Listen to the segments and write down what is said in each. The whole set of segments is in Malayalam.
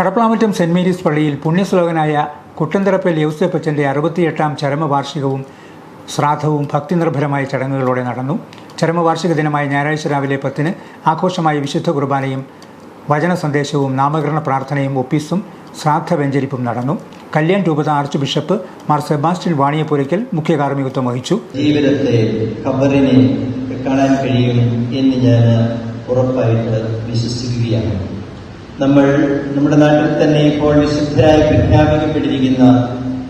കടപ്ലാമറ്റം സെന്റ് മേരീസ് പള്ളിയിൽ പുണ്യശ്ലോകനായ കുട്ടന്തറപ്പൽ യൗസേപ്പച്ചന്റെ അറുപത്തിയെട്ടാം ചരമവാർഷികവും ശ്രാദ്ധവും ഭക്തിനിർഭരമായ ചടങ്ങുകളോടെ നടന്നു. ചരമവാർഷിക ദിനമായ ഞായറാഴ്ച രാവിലെ പത്തിന് ആഘോഷമായ വിശുദ്ധ കുർബാനയും വചന സന്ദേശവും നാമകരണ പ്രാർത്ഥനയും ഒപ്പീസും ശ്രാദ്ധ വെഞ്ചരിപ്പും നടന്നു. കല്യാൺ രൂപത archbishop Mar Sebastian Vaniyapurakkal മുഖ്യ കാർമ്മികത്വം വഹിച്ചു. ജീവിതത്തെ ഖബറിനെ കാണാൻ കഴിയും എന്ന് ഞാൻ ഉറപ്പായിട്ട് വിശ്വസിക്കുകയാണ്. നമ്മൾ നമ്മുടെ നാട്ടിൽ തന്നെ ഇപ്പോൾ വിശുദ്ധരായി പ്രഖ്യാപിക്കപ്പെട്ടിരിക്കുന്ന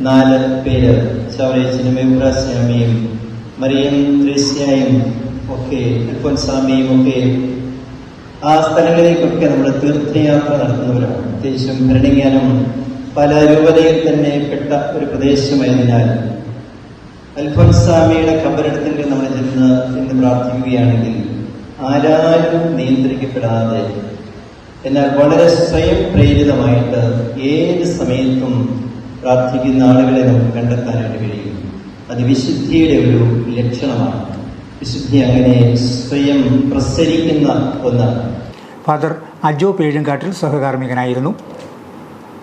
നാല് പേര്. ചവറേച്ചനും എബ്രാസ്യാമിയും മറിയം ത്രേസ്യായും ഒക്കെ അൽഫോൻസാമിയും ഒക്കെ ആ സ്ഥലങ്ങളിലേക്കൊക്കെ നമ്മൾ തീർത്ഥയാത്ര നടത്തുന്നവരാണ്. പ്രത്യേകിച്ചും ഭരണിങ്ങാനും പല രൂപതയിൽ തന്നെ പെട്ട ഒരു പ്രദേശമായതിനാൽ അൽഫോൻസാമിയുടെ കബറിടത്തിൽ നമ്മൾ ചെന്ന് എന്ന് പ്രാർത്ഥിക്കുകയാണെങ്കിൽ ആരാരും നിയന്ത്രിക്കപ്പെടാതെ എന്നാൽ വളരെ സ്വയം പ്രേരിതമായിട്ട് ഏത് സമയത്തും പ്രാർത്ഥിക്കുന്ന ആളുകളെ നമുക്ക് കണ്ടെത്താനായിട്ട് കഴിയും. അത് വിശുദ്ധിയുടെ ഒരു ലക്ഷണമാണ്. വിശുദ്ധി അങ്ങനെ സ്വയം പ്രസരിക്കുന്ന ഒന്നാണ്. ഫാദർ അജോ പേഴുങ്കാട്ടിൽ സഹകാർമ്മികനായിരുന്നു.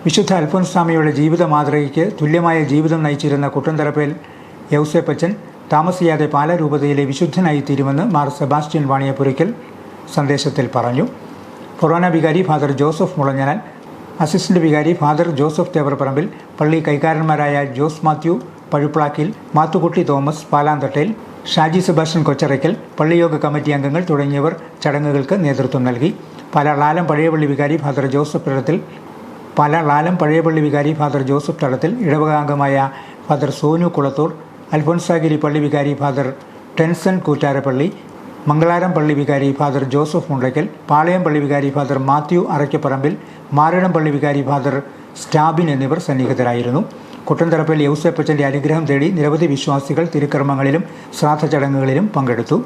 വിശുദ്ധ അൽഫോൻസ്വാമിയുടെ ജീവിത മാതൃകയ്ക്ക് തുല്യമായ ജീവിതം നയിച്ചിരുന്ന കുട്ടന്തറപ്പേൽ യൗസേപ്പച്ചൻ താമസിയാതെ പാലരൂപതയിലെ വിശുദ്ധനായി തീരുമെന്ന് മാർ സെബാസ്റ്റ്യൻ വാണിയപുരയ്ക്കൽ സന്ദേശത്തിൽ പറഞ്ഞു. ഫൊറോന വികാരി ഫാദർ ജോസഫ് മുളഞ്ഞനാൽ അസിസ്റ്റന്റ് വികാരി ഫാദർ ജോസഫ് തേവർപറമ്പിൽ പള്ളി കൈക്കാരന്മാരായ ജോസ് മാത്യു പഴുപ്പ്ളാക്കിൽ മാത്തുക്കുട്ടി തോമസ് പാലാന്തട്ടയിൽ ഷാജി സുഭാഷൻ കൊച്ചറയ്ക്കൽ പള്ളിയോഗ കമ്മിറ്റി അംഗങ്ങൾ തുടങ്ങിയവർ ചടങ്ങുകൾക്ക് നേതൃത്വം നൽകി. പാലാ ലാലം പഴയപള്ളി വികാരി ഫാദർ ജോസഫ് തടത്തിൽ പാലാ ലാലം പഴയപള്ളി വികാരി ഫാദർ ജോസഫ് തടത്തിൽ ഇടവകാംഗമായ ഫാദർ സോനു കുളത്തൂർ അൽഫോൻസാഗിരി പള്ളി വികാരി ഫാദർ ടെൻസൺ കൂറ്റാരപ്പള്ളി മംഗളാരം പള്ളി വികാരി ഫാദർ ജോസഫ് മുണ്ടയ്ക്കൽ പാളയം പള്ളി വികാരി ഫാദർ മാത്യു അറയ്ക്കപ്പറമ്പിൽ മാരണം പള്ളി വികാരി ഫാദർ സ്റ്റാബിൻ എന്നിവർ സന്നിഹിതരായിരുന്നു. കുട്ടന്തറപ്പിൽ യൗസേപ്പച്ചന്റെ അനുഗ്രഹം തേടി നിരവധി വിശ്വാസികൾ തിരുക്കർമ്മങ്ങളിലും ശ്രാദ്ധ ചടങ്ങുകളിലും പങ്കെടുത്തു.